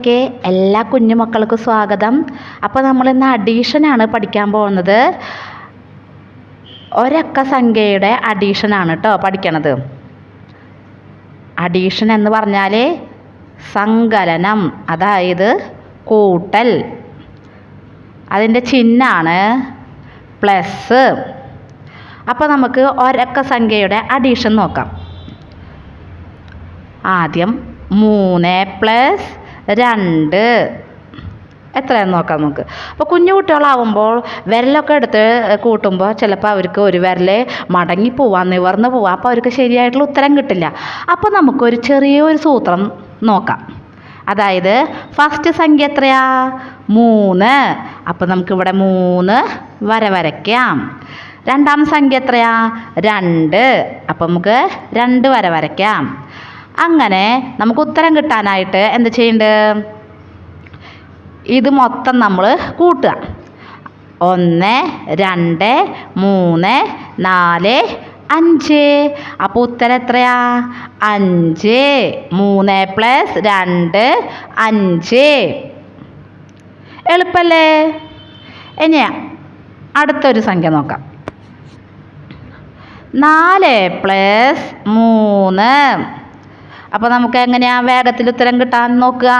Okay എല്ലാ കുഞ്ഞുമക്കൾക്കും സ്വാഗതം. അപ്പോൾ നമ്മൾ ഇന്ന് അഡീഷനാണ് പഠിക്കാൻ പോകുന്നത്. ഒരക്ക സംഖ്യയുടെ അഡീഷനാണ് കേട്ടോ പഠിക്കണത്. അഡീഷൻ എന്ന് പറഞ്ഞാൽ സങ്കലനം അതായത് കൂട്ടൽ. അതിന്റെ ചിഹ്നമാണ് പ്ലസ് അപ്പോൾ നമുക്ക് ഒരക്ക സംഖ്യയുടെ അഡീഷൻ നോക്കാം. ആദ്യം മൂന്ന് പ്ലസ് രണ്ട്. എത്രയാണെന്ന് നോക്കാം നമുക്ക്. അപ്പോൾ കുഞ്ഞു കുട്ടികളാവുമ്പോൾ വിരലൊക്കെ എടുത്ത് കൂട്ടുമ്പോൾ ചിലപ്പോൾ അവർക്ക് ഒരു വിരലെ മടങ്ങി പോവാം നിവർന്ന് പോവാം. അപ്പോൾ അവർക്ക് ശരിയായിട്ടുള്ള ഉത്തരം കിട്ടില്ല. അപ്പോൾ നമുക്കൊരു ചെറിയൊരു സൂത്രം നോക്കാം. അതായത് ഫസ്റ്റ് സംഖ്യ എത്രയാ? മൂന്ന്. അപ്പോൾ നമുക്കിവിടെ മൂന്ന് വര വരയ്ക്കാം. രണ്ടാം സംഖ്യ എത്രയാ? രണ്ട്. അപ്പം നമുക്ക് രണ്ട് വര വരയ്ക്കാം. അങ്ങനെ നമുക്ക് ഉത്തരം കിട്ടാനായിട്ട് എന്ത് ചെയ്യേണ്ടത് ഇത് മൊത്തം നമ്മൾ കൂട്ടുക. ഒന്ന് രണ്ട് മൂന്ന് നാല് അഞ്ച്. അപ്പോൾ ഉത്തരം എത്രയാ? അഞ്ച്. മൂന്ന് പ്ലസ് രണ്ട് അഞ്ച്. എളുപ്പല്ലേ? ഇനി അടുത്തൊരു സംഖ്യ നോക്കാം. നാല് പ്ലസ് മൂന്ന്. അപ്പോൾ നമുക്ക് എങ്ങനെയാ വേഗത്തിൽ ഉത്തരം കിട്ടാൻ നോക്കുക?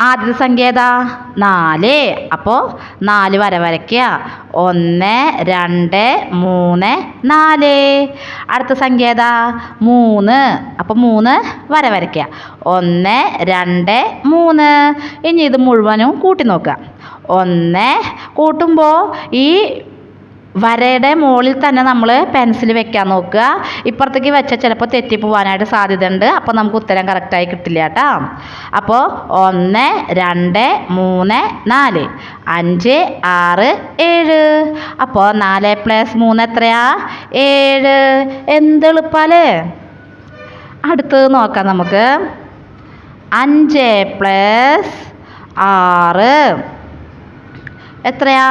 ആദ്യത്തെ സംഖ്യ ഏതാ? നാല്. അപ്പോൾ നാല് വര വരയ്ക്കുക. ഒന്ന് രണ്ട് മൂന്ന് നാല്. അടുത്ത സംഖ്യ ഏതാ? മൂന്ന്. അപ്പോൾ മൂന്ന് വര വരയ്ക്കുക. ഒന്ന് രണ്ട് മൂന്ന്. ഇനി ഇത് മുഴുവനും കൂട്ടി നോക്കുക. ഒന്ന് കൂട്ടുമ്പോൾ ഈ വരയുടെ മുകളിൽ തന്നെ നമ്മൾ പെൻസിൽ വെക്കാൻ നോക്കുക. ഇപ്പുറത്തേക്ക് വെച്ചാൽ ചിലപ്പോൾ തെറ്റിപ്പോവാനായിട്ട് സാധ്യതയുണ്ട്. അപ്പോൾ നമുക്ക് ഉത്തരം കറക്റ്റായി കിട്ടില്ല കേട്ടോ. അപ്പോൾ ഒന്ന് രണ്ട് മൂന്ന് നാല്. അഞ്ച് ആറ് ഏഴ്. അപ്പോൾ നാല് പ്ലസ് മൂന്ന് എത്രയാ? ഏഴ്. എന്ത് എളുപ്പമല്ലേ അടുത്തത് നോക്കാം നമുക്ക്. അഞ്ച് പ്ലസ് ആറ്. എത്രയാ?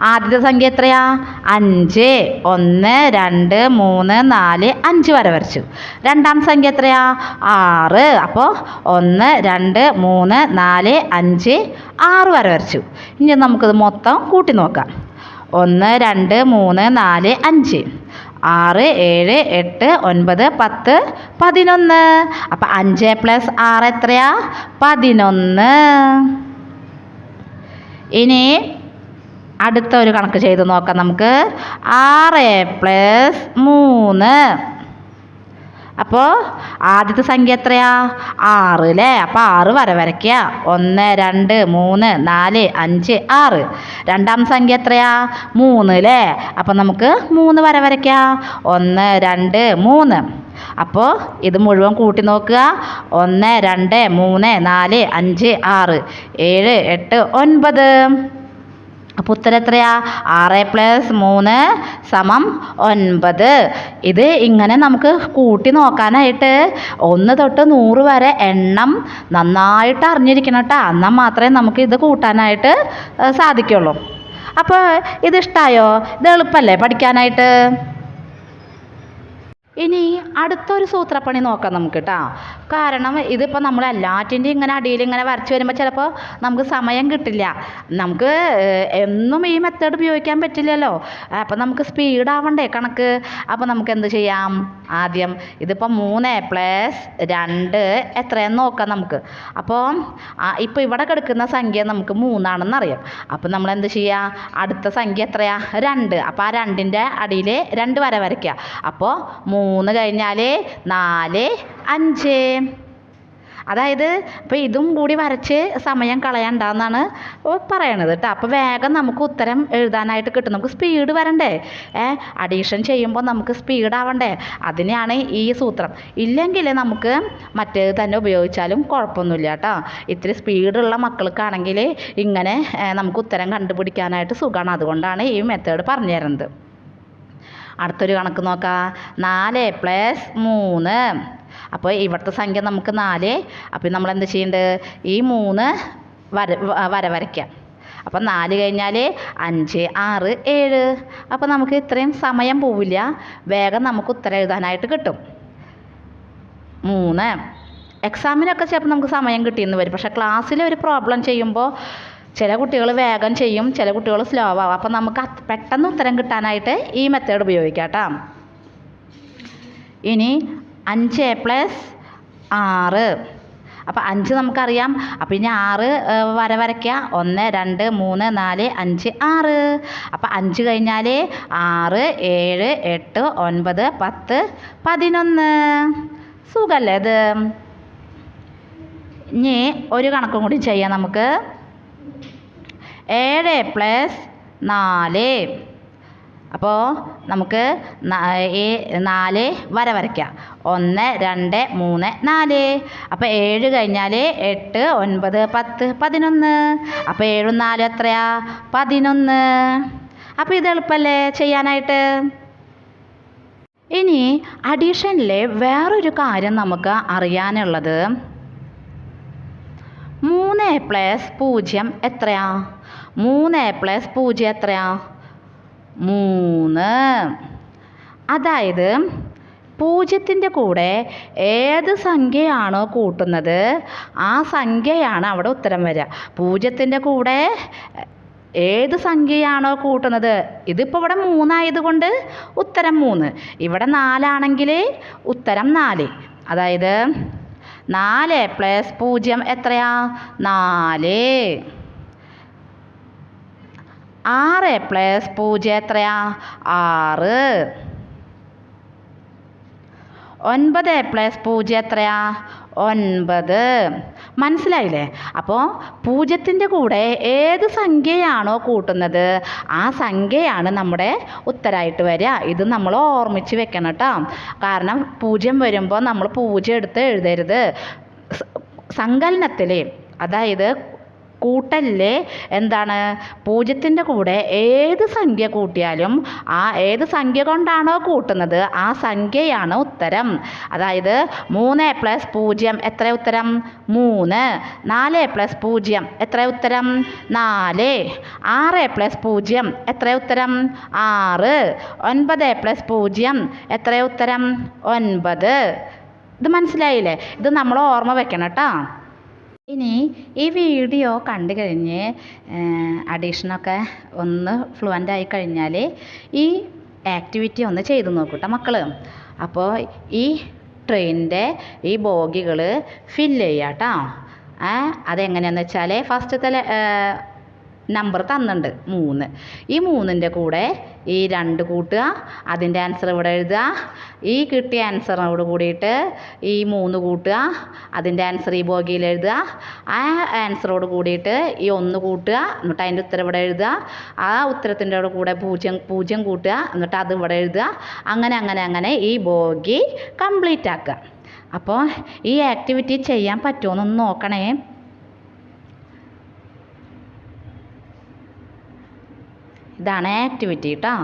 ആദ്യത്തെ സംഖ്യ എത്രയാ? അഞ്ച്. ഒന്ന് രണ്ട് മൂന്ന് നാല് അഞ്ച് വരെ വരച്ചു. രണ്ടാം സംഖ്യ എത്രയാ? ആറ്. അപ്പോൾ ഒന്ന് രണ്ട് മൂന്ന് നാല് അഞ്ച് ആറ് വരെ വരച്ചു. ഇനി നമുക്കിത് മൊത്തം കൂട്ടി നോക്കാം. ഒന്ന് രണ്ട് മൂന്ന് നാല് അഞ്ച്. ആറ് ഏഴ് എട്ട് ഒൻപത് പത്ത് പതിനൊന്ന്. അപ്പം അഞ്ച് പ്ലസ് ആറ് എത്രയാ? പതിനൊന്ന്. ഇനി അടുത്ത ഒരു കണക്ക് ചെയ്ത് നോക്കാം നമുക്ക്. ആറ് പ്ലസ് മൂന്ന്. അപ്പോൾ ആദ്യത്തെ സംഖ്യ എത്രയാ? ആറ് അല്ലേ അപ്പോൾ ആറ് വര വരയ്ക്കുക. ഒന്ന് രണ്ട് മൂന്ന് നാല് അഞ്ച് ആറ്. രണ്ടാം സംഖ്യ എത്രയാ? മൂന്ന് അല്ലേ അപ്പോൾ നമുക്ക് മൂന്ന് വര വരയ്ക്കാം. ഒന്ന് രണ്ട് മൂന്ന്. അപ്പോൾ ഇത് മുഴുവൻ കൂട്ടി നോക്കുക. ഒന്ന് രണ്ട് മൂന്ന് നാല് അഞ്ച് ആറ്. ഏഴ് എട്ട് ഒൻപത്. അപ്പോൾ ഉത്തരം എത്രയാ? ആറ് പ്ലസ് മൂന്ന് സമം ഒൻപത്. ഇത് ഇങ്ങനെ നമുക്ക് കൂട്ടി നോക്കാനായിട്ട് ഒന്ന് തൊട്ട് നൂറ് വരെ എണ്ണം നന്നായിട്ട് അറിഞ്ഞിരിക്കണം കേട്ടോ. എന്നാൽ മാത്രമേ നമുക്ക് ഇത് കൂട്ടാനായിട്ട് സാധിക്കുള്ളൂ. അപ്പോൾ ഇത് ഇഷ്ടമായോ ഇത് എളുപ്പമല്ലേ പഠിക്കാനായിട്ട്? ഇനി അടുത്തൊരു സൂത്രപ്പണി നോക്കാം നമുക്ക് കേട്ടോ കാരണം ഇതിപ്പോൾ നമ്മൾ എല്ലാറ്റിന്റെയും ഇങ്ങനെ അടിയിൽ ഇങ്ങനെ വരച്ച് വരുമ്പോൾ ചിലപ്പോൾ നമുക്ക് സമയം കിട്ടില്ല. നമുക്ക് എന്നും ഈ മെത്തേഡ് ഉപയോഗിക്കാൻ പറ്റില്ലല്ലോ. അപ്പോൾ നമുക്ക് സ്പീഡാവണ്ടേ കണക്ക്? അപ്പോൾ നമുക്ക് എന്ത് ചെയ്യാം? ആദ്യം ഇതിപ്പോൾ മൂന്ന് പ്ലസ് രണ്ട് എത്രയെന്ന് നോക്കാം നമുക്ക്. അപ്പോൾ ഇപ്പോൾ ഇവിടെ കിടക്കുന്ന സംഖ്യ നമുക്ക് മൂന്നാണെന്നറിയാം അപ്പോൾ നമ്മൾ എന്ത് ചെയ്യുക അടുത്ത സംഖ്യ എത്രയാ? രണ്ട്. അപ്പോൾ ആ രണ്ടിന്റെ അടിയിൽ രണ്ട് വര വരയ്ക്കുക അപ്പോൾ മൂന്ന് കഴിഞ്ഞാൽ നാല് അഞ്ച്. അതായത് അപ്പോൾ ഇതും കൂടി വരച്ച് സമയം കളയണ്ടെന്നാണ് പറയണത് കേട്ടോ അപ്പോൾ വേഗം നമുക്ക് ഉത്തരം എഴുതാനായിട്ട് കിട്ടും. നമുക്ക് സ്പീഡ് വരണ്ടേ? ഏ അഡീഷൻ ചെയ്യുമ്പോൾ നമുക്ക് സ്പീഡ് ആവണ്ടേ? അതിനെയാണ് ഈ സൂത്രം. ഇല്ലെങ്കിൽ നമുക്ക് മറ്റേത് തന്നെ ഉപയോഗിച്ചാലും കുഴപ്പമൊന്നുമില്ല കേട്ടോ ഇത്തിരി സ്പീഡുള്ള മക്കൾക്കാണെങ്കിൽ ഇങ്ങനെ നമുക്ക് ഉത്തരം കണ്ടുപിടിക്കാനായിട്ട് സുഖമാണ് അതുകൊണ്ടാണ് ഈ മെത്തേഡ് പറഞ്ഞു തരുന്നത്. അടുത്തൊരു കണക്ക് നോക്കാം. നാല് പ്ലസ് മൂന്ന്. അപ്പോൾ ഇവിടുത്തെ സംഖ്യ നമുക്ക് നാല്. അപ്പോൾ നമ്മൾ എന്ത് ചെയ്യേണ്ടത് ഈ മൂന്ന് വര വര വരയ്ക്കാം. അപ്പം നാല് കഴിഞ്ഞാൽ അഞ്ച് ആറ് ഏഴ്. അപ്പോൾ നമുക്ക് ഇത്രയും സമയം പോവില്ല. വേഗം നമുക്ക് ഉത്തരം എഴുതാനായിട്ട് കിട്ടും. മൂന്ന്. എക്സാമിനൊക്കെ ചിലപ്പോൾ നമുക്ക് സമയം കിട്ടിയെന്ന് വരും. പക്ഷേ ക്ലാസ്സിൽ ഒരു പ്രോബ്ലം ചെയ്യുമ്പോൾ ചില കുട്ടികൾ വേഗം ചെയ്യും ചില കുട്ടികൾ സ്ലോ ആവും. അപ്പം നമുക്ക് പെട്ടെന്ന് ഉത്തരം കിട്ടാനായിട്ട് ഈ മെത്തേഡ് ഉപയോഗിക്കാം കേട്ടോ. ഇനി അഞ്ച് പ്ലസ് ആറ്. അപ്പോൾ അഞ്ച് നമുക്കറിയാം. അപ്പോൾ ഇനി ആറ് വര വരയ്ക്കുക. ഒന്ന് രണ്ട് മൂന്ന് നാല് അഞ്ച് ആറ്. അപ്പോൾ അഞ്ച് കഴിഞ്ഞാൽ ആറ് ഏഴ് എട്ട് ഒൻപത് പത്ത് പതിനൊന്ന്. സുഖമല്ലേ ഇത്? ഇനി ഒരു കണക്കും കൂടി ചെയ്യാം നമുക്ക്. ഏഴ് പ്ലസ് നാല്. അപ്പോൾ നമുക്ക് ഈ നാല് വര വരയ്ക്കാം. ഒന്ന് രണ്ട് മൂന്ന് നാല്. അപ്പോൾ ഏഴ് കഴിഞ്ഞാൽ എട്ട് ഒൻപത് പത്ത് പതിനൊന്ന്. അപ്പോൾ ഏഴും നാലും എത്രയാ? പതിനൊന്ന്. അപ്പോൾ ഇത് എളുപ്പമല്ലേ ചെയ്യാനായിട്ട്? ഇനി അഡീഷനിലെ വേറൊരു കാര്യം നമുക്ക് അറിയാനുള്ളത്. മൂന്ന് പ്ലസ് പൂജ്യം എത്രയാ? മൂന്ന് എ പ്ലസ് പൂജ്യം എത്രയാ? മൂന്ന്. അതായത് പൂജ്യത്തിന്റെ കൂടെ ഏത് സംഖ്യയാണോ കൂട്ടുന്നത് ആ സംഖ്യയാണ് അവിടെ ഉത്തരം വരിക. പൂജ്യത്തിന്റെ കൂടെ ഏത് സംഖ്യയാണോ കൂട്ടുന്നത്? ഇതിപ്പോൾ ഇവിടെ മൂന്നായതുകൊണ്ട് ഉത്തരം മൂന്ന്. ഇവിടെ നാലാണെങ്കിൽ ഉത്തരം നാല്. അതായത് നാല് പ്ലസ് പൂജ്യം എത്രയാ? നാല്. ആറ് പ്ലസ് പൂജ്യം എത്രയാ? ആറ്. ഒൻപത് പ്ലസ് പൂജ്യം എത്രയാ? ഒൻപത്. മനസ്സിലായില്ലേ? അപ്പോൾ പൂജ്യത്തിന്റെ കൂടെ ഏത് സംഖ്യയാണോ കൂട്ടുന്നത്? ആ സംഖ്യയാണ് നമ്മുടെ ഉത്തരമായിട്ട് വരിക. ഇത് നമ്മൾ ഓർമ്മിച്ച് വെക്കണം കേട്ടോ. കാരണം പൂജ്യം വരുമ്പോൾ നമ്മൾ പൂജ്യം എടുത്ത് എഴുതരുത്. സങ്കലനത്തിൽ അതായത് കൂട്ടലിൽ എന്താണ്? പൂജ്യത്തിന്റെ കൂടെ ഏത് സംഖ്യ കൂട്ടിയാലും ആ ഏത് സംഖ്യ കൊണ്ടാണോ കൂട്ടുന്നത് ആ സംഖ്യയാണ് ഉത്തരം. അതായത് മൂന്ന് പ്ലസ് പൂജ്യം എത്ര ഉത്തരം? മൂന്ന്. നാല് പ്ലസ് പൂജ്യം എത്ര ഉത്തരം? നാല്. ആറ് പ്ലസ് പൂജ്യം എത്ര ഉത്തരം? ആറ്. ഒൻപത് പ്ലസ് പൂജ്യം എത്ര ഉത്തരം? ഒൻപത്. ഇത് മനസ്സിലായില്ലേ? ഇത് നമ്മൾ ഓർമ്മ വെക്കണം കേട്ടോ. ഇനി ഈ വീഡിയോ കണ്ടു കഴിഞ്ഞ് അഡീഷനൊക്കെ ഒന്ന് ഫ്ലുവന്റ് ആയി കഴിഞ്ഞാൽ ഈ ആക്ടിവിറ്റി ഒന്ന് ചെയ്തു നോക്കൂട്ടോ മക്കൾ അപ്പോൾ ഈ ട്രെയിനിന്റെ ഈ ബോഗികൾ ഫില്ല് ചെയ്യാം കേട്ടോ അതെങ്ങനെയാണെന്ന് വെച്ചാൽ ഫസ്റ്റത്തെ നമ്പർ തന്നിട്ടുണ്ട്. മൂന്ന്. ഈ മൂന്നിന്റെ കൂടെ ഈ രണ്ട് കൂട്ടുക. അതിന്റെ ആൻസർ ഇവിടെ എഴുതുക. ഈ കിട്ടിയ ആൻസറിനോട് കൂടിയിട്ട് ഈ മൂന്ന് കൂട്ടുക. അതിന്റെ ആൻസർ ഈ ബോഗിയിൽ എഴുതുക. ആ ആൻസറോട് കൂടിയിട്ട് ഈ ഒന്ന് കൂട്ടുക. എന്നിട്ട് അതിന്റെ ഉത്തരം ഇവിടെ എഴുതുക. ആ ഉത്തരത്തിന്റെ കൂടെ പൂജ്യം പൂജ്യം കൂട്ടുക. എന്നിട്ട് അത് ഇവിടെ എഴുതുക. അങ്ങനെ അങ്ങനെ അങ്ങനെ ഈ ബോഗി കംപ്ലീറ്റ് ആക്കുക. അപ്പോൾ ഈ ആക്ടിവിറ്റി ചെയ്യാൻ പറ്റുമോ എന്നൊന്ന് നോക്കണേ. ഇതാണ് ആക്ടിവിറ്റി കേട്ടോ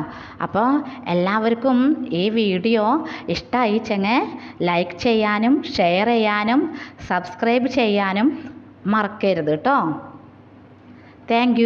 അപ്പോൾ എല്ലാവർക്കും ഈ വീഡിയോ ഇഷ്ടമായി ചെങ്ങ് ലൈക്ക് ചെയ്യാനും ഷെയർ ചെയ്യാനും സബ്സ്ക്രൈബ് ചെയ്യാനും മറക്കരുത് കേട്ടോ താങ്ക്